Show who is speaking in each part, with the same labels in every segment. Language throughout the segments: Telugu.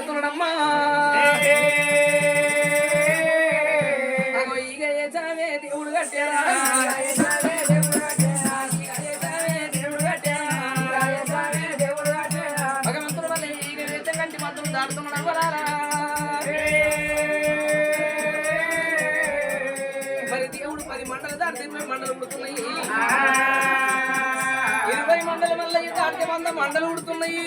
Speaker 1: దాడుతున్నాడమ్మా దేవుడు కట్టారా భగవంతుడు వల్ల ఈగ వేచ కంటి మంత్రులు దాడుతున్నాడు అవ్వరారా? మరి దేవుడు పది మండలు దాటితే ఇరవై మండలు ఉడుతున్నాయి. ఇరవై మండల వల్ల ఈ వంద మండలు ఉడుతున్నాయి.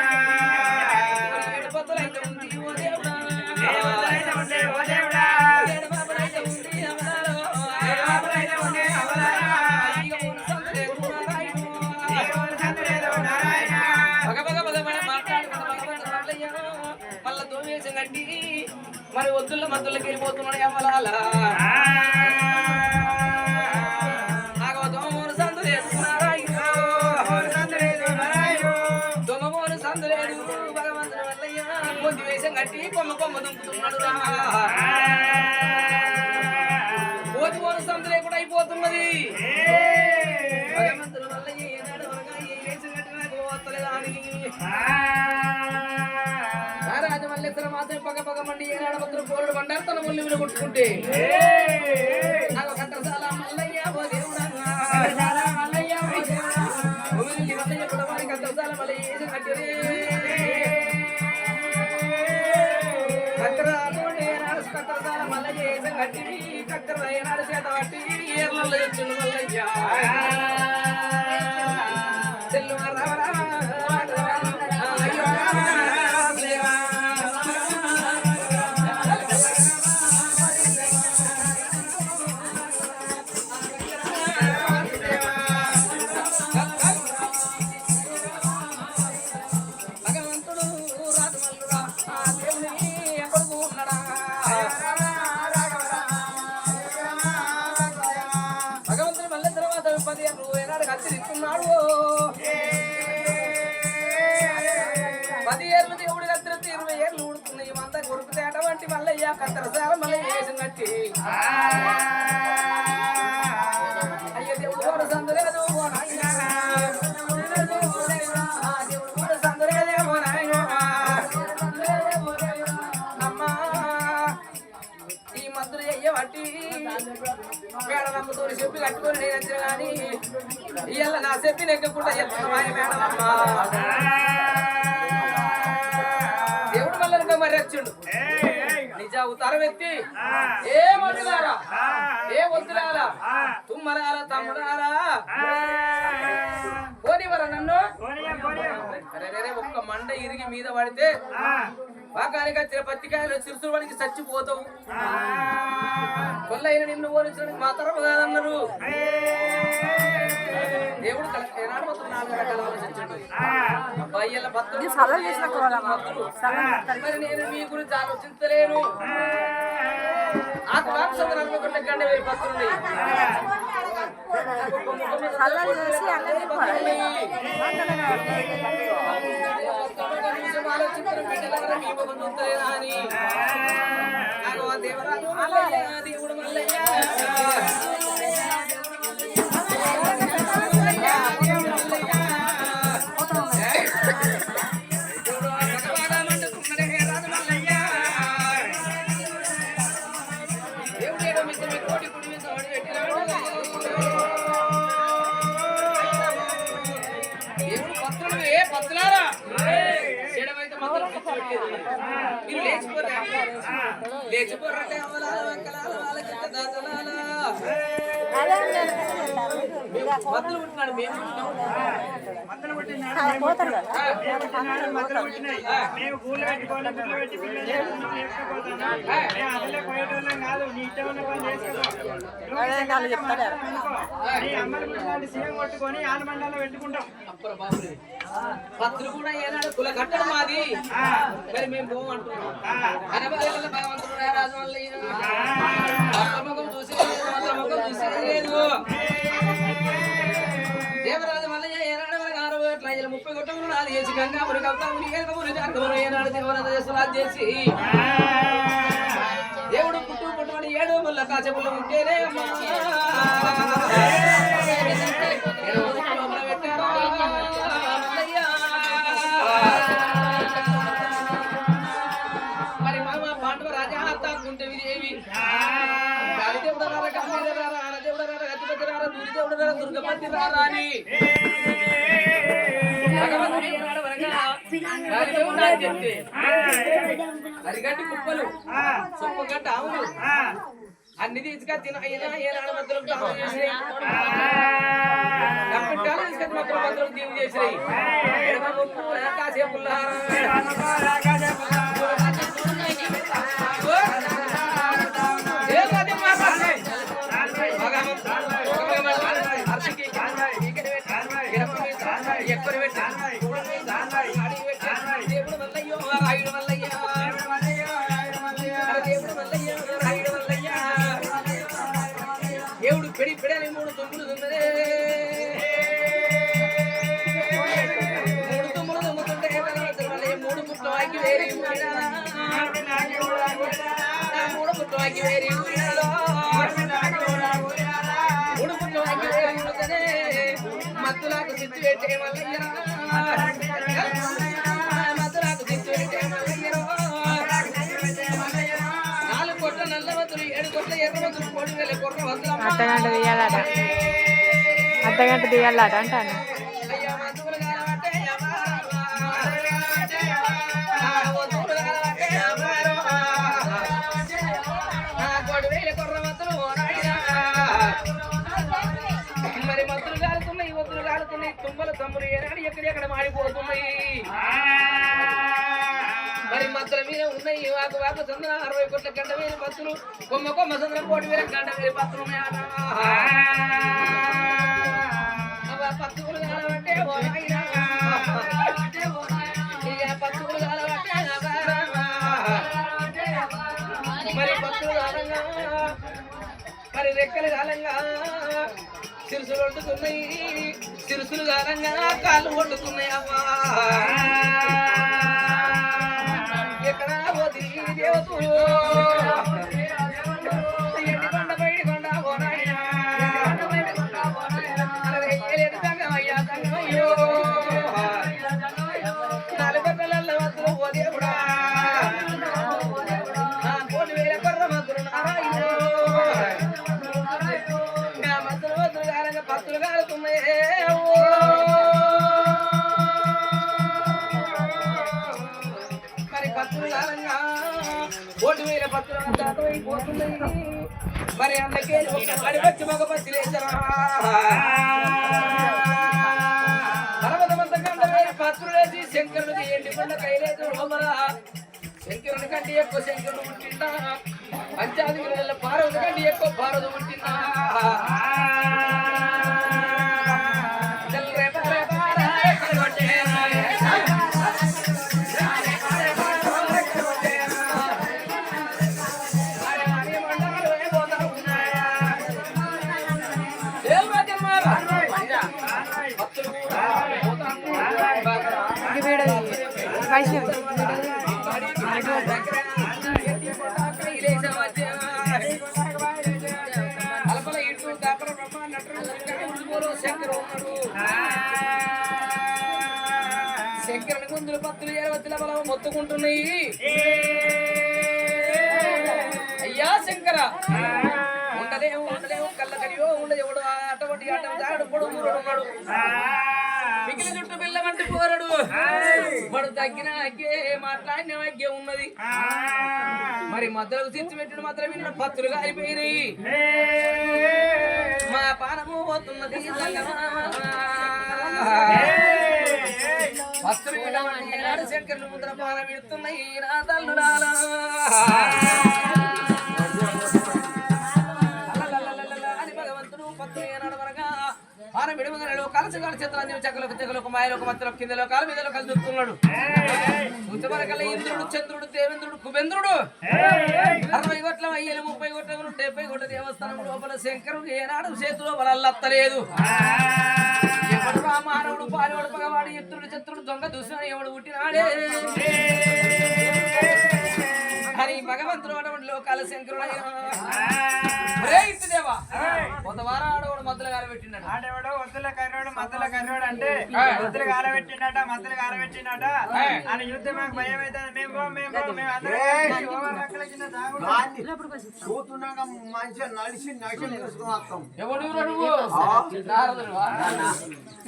Speaker 1: మరి వద్దుల మద్దులకి వెళ్ళిపోతున్నాడు అమలాల ఆగో దోమూరు సందులేసుకున్నారాయుడు. దొంగమోను సందులేడు భగవంతుడు మల్లయ్య కొంచెం వేషం కట్టి కొమ్మ కొమ్మ దుంకుతున్నాడు రా పగ పగ మండి ఏనాడు భద్ర బండారు తన ముళ్ళు విలు కొట్టుకుంటే నాకు కట్టసాల మల్లయ్య ఓ దేవుడా. మల్లయ్య ఓ దేవుడా. మల్లయ్య కూడా వారి కట్టసాల మల్లయ్య ఏసి కట్టిరే. కట్టసాల మల్లయ్య కట్టిరి. ఏనాడు చేత పట్టి ఏర్లలో వచ్చింది మల్లయ్య. గణపతి తర్వాత కలిసి ఏళ్ళు పది ఏళ్ళు దేవుడు కత్తిరిస్తే ఇరవై ఏళ్ళు ఉడుతున్నాయి మంద కొరుకుతే వంటి మల్లయ్య కత్తరసాల మళ్ళీ వేసినట్టి కట్టి అయ్య దేవుడు కూడా సందలేదు అమ్మా ఈ మందులు మేడలమ్మతో చెప్పి కట్టుకొని నేను వచ్చిన కానీ ఇవాళ నా చెప్పి నెగ్గకుండా చెప్తున్నా మేడలమ్మ దేవుడు మళ్ళీ మరి వచ్చిండు. నిజ ఉత్తరం ఎత్తి. ఏ మందులారా ఏ వద్దులారా తుమ్మరారా తమ్ముడారా పోనివరా నన్ను? ఒక్క మండ ఇరిగి మీద పడితే వాకానికి వచ్చిన పత్తికాయలు వాడికి చచ్చిపోతావు. కొల్లైన నిన్ను ఓరించడానికి మా తరపు కాదన్నారు. దేవుడు కల- ఏనాడు మొత్తం నాలుగు రకాల ఆలోచించాడు. అబ్బాయిల భక్తులు భక్తులు. మరి నేను మీ గురించి ఆలోచించలేను. నాకు రాక్షసులు అనుకోకుండా గండ వేయి భక్తులు దేవరాజు దేవుడు మల్లయ్య
Speaker 2: పోయేటోళ్ళం కాదు నీ కొట్టుకొని ఆనమండలో పెట్టుకుంటాం
Speaker 1: భక్తులు కూడా ఏనాడు కుల కట్టడం మాది మరి మేము పోమంటున్నాం భగవంతుడు రాజు వల్ల గొట్టములు నాలుగు చేసి ఏనాడు చేసి చేసి దేవుడు పుట్టు పుట్టుబడి ఏడు ముళ్ళ కాచెములు ఉంటేనే అమ్మా మరి మామ పాండవ రాజా తాకుంటే విదేవి గాలిదేవుడు రారా గంభీర రారా ఆనదేవుడు రారా గతిపతి రారా దూరిదేవుడు రారా దుర్గపతి రారా అని భగవంతుడు ఏనాడు వరగా కుప్పలు ఆవులు అన్ని తీసుకొచ్చిన అయినా ఏనాడు మధ్యలో దానం చేసినాయి కంపెట్టాలు తీసుకొచ్చి మొత్తం మధ్యలో చేసినాయి మత్తులాకు సిచ్చు పెట్టే మల్లయ్య మత్తులాకు సిచ్చు పెట్టే మల్లయ్య నాలుగు కొట్ల నల్ల ఏడు కొట్ల ఎర్ర కోడి వేల కొట్ల
Speaker 3: అర్ధగంట తీయాలట. అర్ధగంట తీయాలట అంటాను.
Speaker 1: కాలుతున్నాయి తుమ్మల తమ్ములు ఏనాడు ఎక్కడెక్కడ మాడిపోతున్నాయి మరి మత్తుల మీద ఉన్నాయి వాకు వాకు చంద్ర అరవై కోట్ల గంట వేలు బస్సులు కొమ్మ కొమ్మ చంద్ర కోటి వేల గంట వేలు బస్సులు కాలబట్టే కాలబట్టే మరి పత్తులు కాలంగా మరి రెక్కలు కాలంగా సిరుసులు వండుకున్నాయి సిరుసులు గారంగా కాళ్ళు వండుకున్నాయి అమ్మా మరి అందుకే ఒక వచ్చి మగ పచ్చి లేచరా. పర్వతమంత కంటే వేల పత్రులు వేసి శంకరుడికి ఎండి పండ కైలేదు లోపల కంటే ఎక్కువ శంకరుడు పుట్టిందా పంచాది పార్వతి కంటే ఎక్కువ పార్వతి పుట్టిందా శంకరుని గుందులు పత్తులు ఏరవత్తుల బలం మొత్తుకుంటున్నాయి అయ్యా శంకర ఉండలేవు ఉండలేవు కళ్ళ ఉండదు ఎవడు అటువంటి ఆటం దాడు పొడుగు మిగిలిన చుట్టూ పిల్ల వంటి పోరడు. వాడు తగ్గిన అగ్గే మాట్లాడిన అగ్గే ఉన్నది. మరి మధ్యలో తెచ్చి పెట్టిన మాత్రం విన్న పత్తులు కాలిపోయినాయి మా పానము పోతున్నది పత్తులు శంకరులు ముద్ర పానం పెడుతున్నాయి నా తల్లుడాలా పానం విడుమగలడు లోకాల కాల చిత్రాన్ని చెక్కలకు చెక్కలకు మాయలకు మధ్యలో కింద లోకాల మీద లోకాలు దొరుకుతున్నాడు ఉత్తమరకల్ల ఇంద్రుడు చంద్రుడు దేవేంద్రుడు కుబేంద్రుడు. అరవై కోట్ల అయ్యలు ముప్పై కోట్ల డెబ్బై కోట్ల దేవస్థానం లోపల శంకరుడు ఏనాడు చేతిలో వాళ్ళత్తలేదు ఎవడు మానవుడు పాలువాడు పగవాడు ఎత్తుడు చత్రుడు దొంగ దూసిన ఎవడు పుట్టినాడే? అని భగవంతుడు లోకాల ఒరే ఇట్టుదేవా కొంతవారం ఆడవాడు మధ్యలో గారు పెట్టినాడు
Speaker 2: ఆడేవాడు వద్దుల కర్రోడు మద్దల కర్రోడు అంటే వద్దులు కారబెట్టిండట మద్దలు కారబెట్టిండట అని యుద్ధం మాకు భయం అవుతుంది మేము మేము మేము అందరం
Speaker 4: మంచిగా నడిచి నడిచి వస్తాం
Speaker 1: ఎవడు?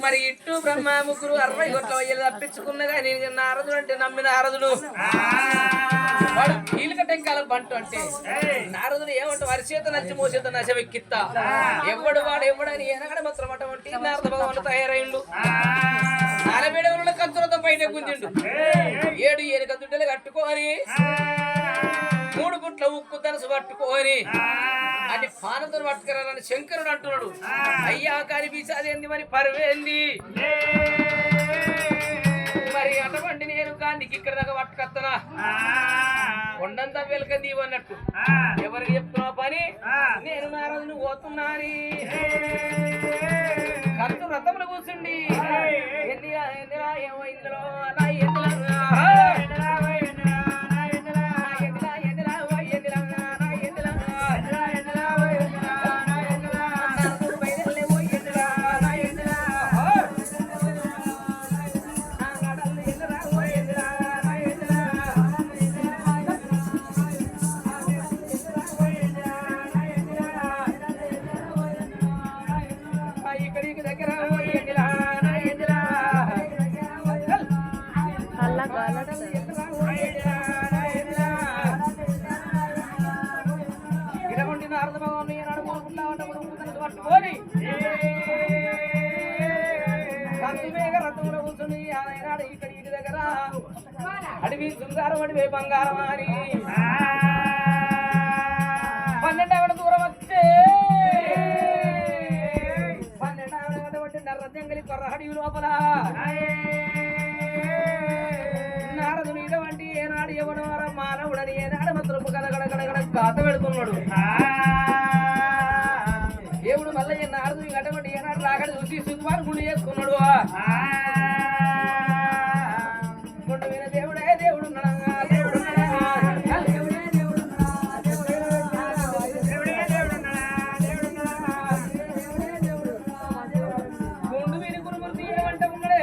Speaker 1: మరి ఇట్టు బ్రహ్మ ముగ్గురు అరవై కోట్ల వయ్యలు తప్పించుకున్నగా నేను నారదుడు అంటే నమ్మిన నారదుడు. వాడు కీలక టెంకాల బంటు అంటే నారదుడు ఏమంటే వారి చేత నచ్చి మోసేత నశవెక్కిత్తా ఎవడు వాడు ఎవడని ఏనాడు మాత్రం అటువంటి నారద భగవాన్ తయారైండు. నాలబేడవుల కంచులతో పైన గుంజిండు. ఏడు ఏడు కంచుంటలు కట్టుకొని మూడు పుట్ల ఉక్కు తనసు పట్టుకొని అది పానతో పట్టుకురాలని శంకరుడు అంటున్నాడు. అయ్యా కనిపించేది మరి? పరువేంది? మరి అటువంటి నేను కానికి ఇక్కడ దాకా పట్టుకొత్తనా? కొండంతా వెలక దీవన్నట్టు ఎవరికి చెప్తున్నావు పని? నేను నారదుని పోతున్నాని ఖర్చు రథములు కూర్చుండి. ఎన్ని ఎన్నిరా ఏమో ఇందులో అలా ఎన్నిరా పట్టుకొని కంది రథంలో కూర్చుని ఆయనాడు ఇక్కడ ఇంటి దగ్గర అడవి శృంగారం అడివి బంగారం అని పన్నెండవ దూరం వచ్చే పన్నెండవ ఒకటి నర్ర జంగలి కొర్ర అడవి లోపల మీద వంటి ఏనాడు ఎవడు మానవుడని ఏనాడు మాత్రం గడగడ గడగడ గాత పెడుతున్నాడు దేవుడు మల్లయ్య నారదు అటువంటి ఏనాడు రాగడ చూసి సుకుమార్ గుండు చేసుకున్నాడు. గుండు మీద దేవుడే దేవుడు? దేవుడు? గుండు మీద గురుమురు తీయమంటే ఉన్నాడే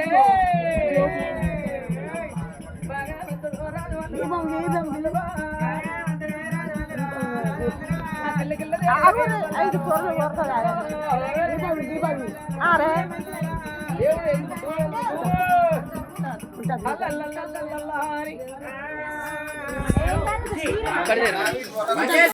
Speaker 1: భగవంతుడు
Speaker 3: ఐదు కూరలు అరే